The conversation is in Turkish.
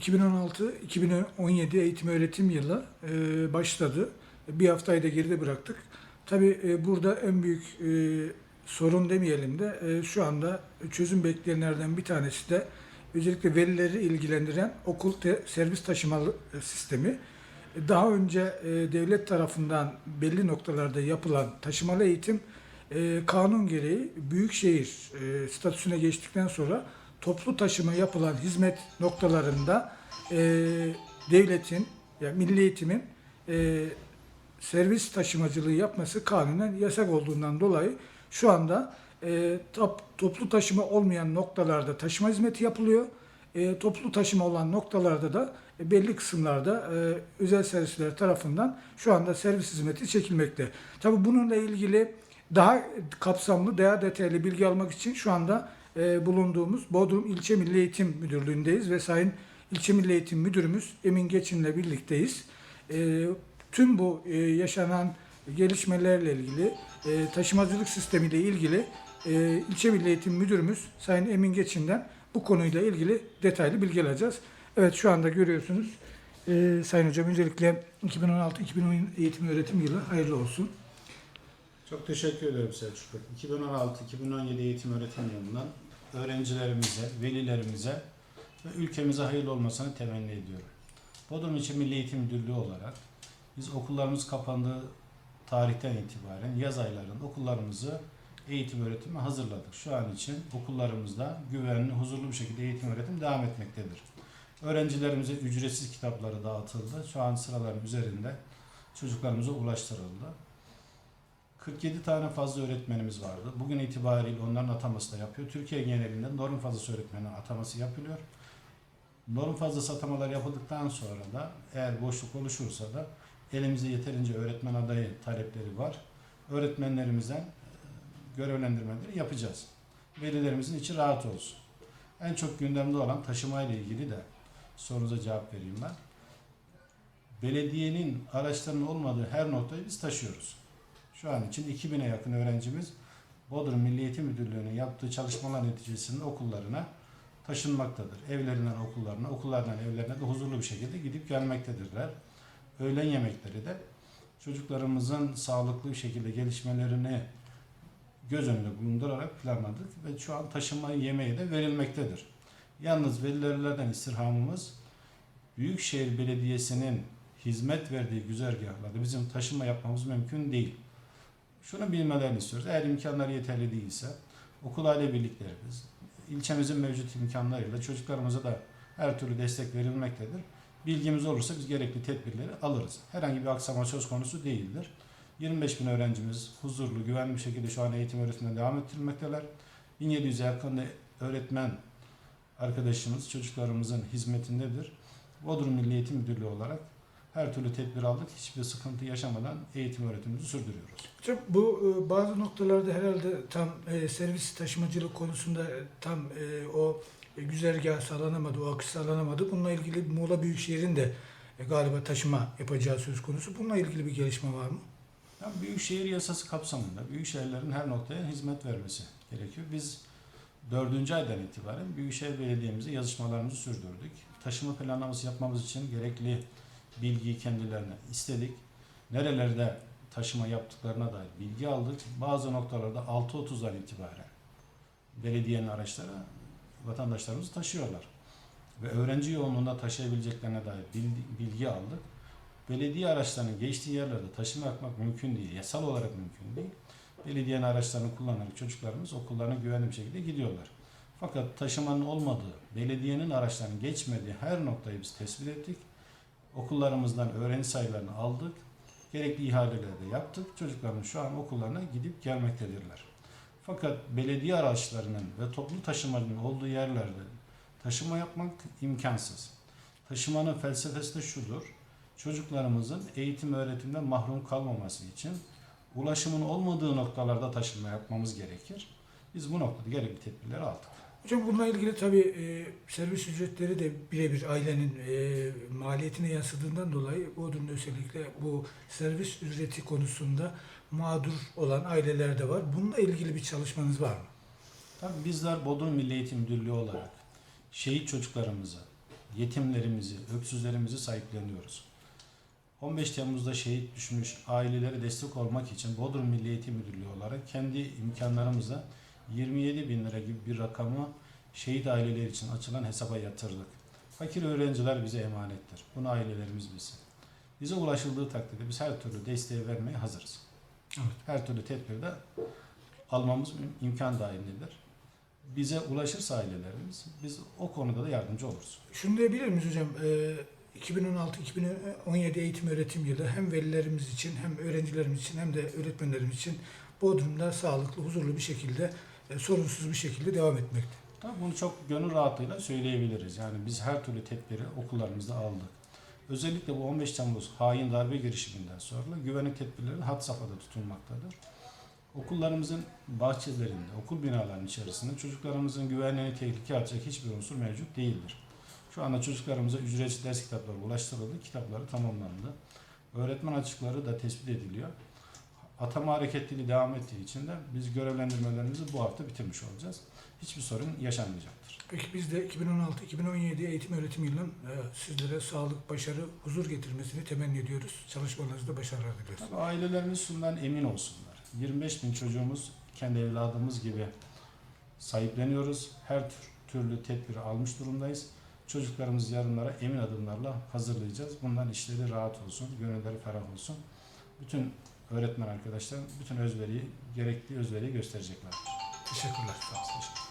2016-2017 eğitim öğretim yılı e, başladı. Bir haftayı da geride bıraktık. Tabii e, burada en büyük e, sorun demeyelim de e, şu anda çözüm bekleyenlerden bir tanesi de özellikle velileri ilgilendiren okul servis taşımalı sistemi. Daha önce devlet tarafından belli noktalarda yapılan taşımalı eğitim kanun gereği büyükşehir statüsüne geçtikten sonra toplu taşıma yapılan hizmet noktalarında e, devletin, yani milli eğitimin e, servis taşımacılığı yapması kanunen yasak olduğundan dolayı şu anda e, top- toplu taşıma olmayan noktalarda taşıma hizmeti yapılıyor. E, toplu taşıma olan noktalarda da e, belli kısımlarda e, özel servisler tarafından şu anda servis hizmeti çekilmekte. Tabii bununla ilgili daha kapsamlı, daha detaylı bilgi almak için şu anda e, bulunduğumuz Bodrum İlçe Milli Eğitim Müdürlüğü'ndeyiz ve Sayın İlçe Milli Eğitim Müdürümüz Emin Geçin'le birlikteyiz. E, tüm bu e, yaşanan gelişmelerle ilgili, e, taşımacılık sistemiyle ilgili e, İlçe Milli Eğitim Müdürümüz Sayın Emin Geçin'den bu konuyla ilgili detaylı bilgi alacağız. Evet şu anda görüyorsunuz e, Sayın Hocam öncelikle 2016-2017 eğitim öğretim yılı hayırlı olsun. Çok teşekkür ederim Selçuk Bey. 2016-2017 eğitim öğretim yılından öğrencilerimize, velilerimize ve ülkemize hayırlı olmasını temenni ediyorum. Bodrum İlçe Milli Eğitim Müdürlüğü olarak biz okullarımız kapandığı tarihten itibaren yaz aylarında okullarımızı eğitim öğretime hazırladık. Şu an için okullarımızda güvenli, huzurlu bir şekilde eğitim öğretim devam etmektedir. Öğrencilerimize ücretsiz kitapları dağıtıldı. Şu an sıraların üzerinde çocuklarımıza ulaştırıldı. 47 tane fazla öğretmenimiz vardı. Bugün itibariyle onların ataması da yapıyor. Türkiye genelinde norm fazlası öğretmeni ataması yapılıyor. Norm fazlası atamalar yapıldıktan sonra da eğer boşluk oluşursa da elimizde yeterince öğretmen adayı talepleri var. Öğretmenlerimizden e, görevlendirmeleri yapacağız. Velilerimizin içi rahat olsun. En çok gündemde olan taşıma ile ilgili de sorunuza cevap vereyim ben. Belediyenin araçlarının olmadığı her noktayı biz taşıyoruz. Şu an için 2000'e yakın öğrencimiz Bodrum Milli Eğitim Müdürlüğü'nün yaptığı çalışmalar neticesinde okullarına taşınmaktadır. Evlerinden okullarına, okullardan evlerine de huzurlu bir şekilde gidip gelmektedirler. Öğlen yemekleri de çocuklarımızın sağlıklı bir şekilde gelişmelerini göz önünde bulundurarak planladık ve şu an taşınma yemeği de verilmektedir. Yalnız velilerden istirhamımız Büyükşehir Belediyesi'nin hizmet verdiği güzergahlarda bizim taşıma yapmamız mümkün değil. Şunu bilmelerini istiyoruz. Eğer imkanlar yeterli değilse okul aile birliklerimiz, ilçemizin mevcut imkanlarıyla çocuklarımıza da her türlü destek verilmektedir. Bilgimiz olursa biz gerekli tedbirleri alırız. Herhangi bir aksama söz konusu değildir. 25 bin öğrencimiz huzurlu, güvenli bir şekilde şu an eğitim öğretimine devam ettirilmekteler. 1700'e yakın öğretmen arkadaşımız çocuklarımızın hizmetindedir. Bodrum Milli Eğitim Müdürlüğü olarak her türlü tedbir aldık. Hiçbir sıkıntı yaşamadan eğitim öğretimimizi sürdürüyoruz. Hocam bu e, bazı noktalarda herhalde tam e, servis taşımacılık konusunda e, tam o güzergah sağlanamadı, o akış sağlanamadı. Bununla ilgili Muğla Büyükşehir'in de galiba taşıma yapacağı söz konusu. Bununla ilgili bir gelişme var mı? Yani Büyükşehir yasası kapsamında büyükşehirlerin her noktaya hizmet vermesi gerekiyor. Biz dördüncü aydan itibaren Büyükşehir Belediye'mize yazışmalarımızı sürdürdük. Taşıma planlaması yapmamız için gerekli bilgiyi kendilerine istedik. Nerelerde taşıma yaptıklarına dair bilgi aldık. Bazı noktalarda 6.30'dan itibaren belediyenin araçları vatandaşlarımızı taşıyorlar. Ve öğrenci yoğunluğunda taşıyabileceklerine dair bilgi aldık. Belediye araçlarının geçtiği yerlerde taşıma yapmak mümkün değil. Yasal olarak mümkün değil. Belediyenin araçlarını kullanarak çocuklarımız okullarına güvenli bir şekilde gidiyorlar. Fakat taşımanın olmadığı, belediyenin araçlarının geçmediği her noktayı biz tespit ettik. Okullarımızdan öğrenci sayılarını aldık. Gerekli ihaleleri de yaptık. Çocuklarımız şu an okullarına gidip gelmektedirler. Fakat belediye araçlarının ve toplu taşımanın olduğu yerlerde taşıma yapmak imkansız. Taşımanın felsefesi de şudur. Çocuklarımızın eğitim öğretimden mahrum kalmaması için ulaşımın olmadığı noktalarda taşınma yapmamız gerekir. Biz bu noktada gerekli tedbirleri aldık. Hocam bununla ilgili tabii e, servis ücretleri de birebir ailenin e, maliyetine yansıdığından dolayı Bodrum'da özellikle bu servis ücreti konusunda mağdur olan aileler de var. Bununla ilgili bir çalışmanız var mı? Tabii bizler Bodrum Milli Eğitim Müdürlüğü olarak şehit çocuklarımıza, yetimlerimizi, öksüzlerimizi sahipleniyoruz. 15 Temmuz'da şehit düşmüş ailelere destek olmak için Bodrum Milli Eğitim Müdürlüğü olarak kendi imkanlarımızla 27 bin lira gibi bir rakamı şehit aileler için açılan hesaba yatırdık. Fakir öğrenciler bize emanettir. Bunu ailelerimiz bilsin. Bize ulaşıldığı takdirde biz her türlü desteği vermeye hazırız. Evet. Her türlü tedbiri de almamız im- imkan dahilindedir. Bize ulaşırsa ailelerimiz biz o konuda da yardımcı oluruz. Şunu diyebilir miyiz hocam? Ee, 2016-2017 eğitim öğretim yılı hem velilerimiz için hem öğrencilerimiz için hem de öğretmenlerimiz için Bodrum'da sağlıklı, huzurlu bir şekilde, e, sorunsuz bir şekilde devam etmekte. Tabii bunu çok gönül rahatlığıyla söyleyebiliriz. Yani biz her türlü tedbiri okullarımızda aldık. Özellikle bu 15 Temmuz hain darbe girişiminden sonra güvenlik tedbirleri had safhada tutulmaktadır. Okullarımızın bahçelerinde, okul binalarının içerisinde çocuklarımızın güvenliğini tehlikeye atacak hiçbir unsur mevcut değildir. Şu anda çocuklarımıza ücretsiz ders kitapları ulaştırıldı, kitapları tamamlandı. Öğretmen açıkları da tespit ediliyor. Atama hareketliliği devam ettiği için de biz görevlendirmelerimizi bu hafta bitirmiş olacağız. Hiçbir sorun yaşanmayacaktır. Peki biz de 2016-2017 eğitim öğretim yılının e, sizlere sağlık, başarı, huzur getirmesini temenni ediyoruz. Çalışmalarınızda başarılar diliyoruz. Tabii ailelerimiz şundan emin olsunlar. 25 bin çocuğumuz kendi evladımız gibi sahipleniyoruz. Her tür- türlü tedbiri almış durumdayız. Çocuklarımız yarınlara emin adımlarla hazırlayacağız. Bundan işleri rahat olsun, gönülleri ferah olsun. Bütün öğretmen arkadaşlar bütün özveriyi, gerekli özveriyi gösterecekler. Teşekkürler. Sağ.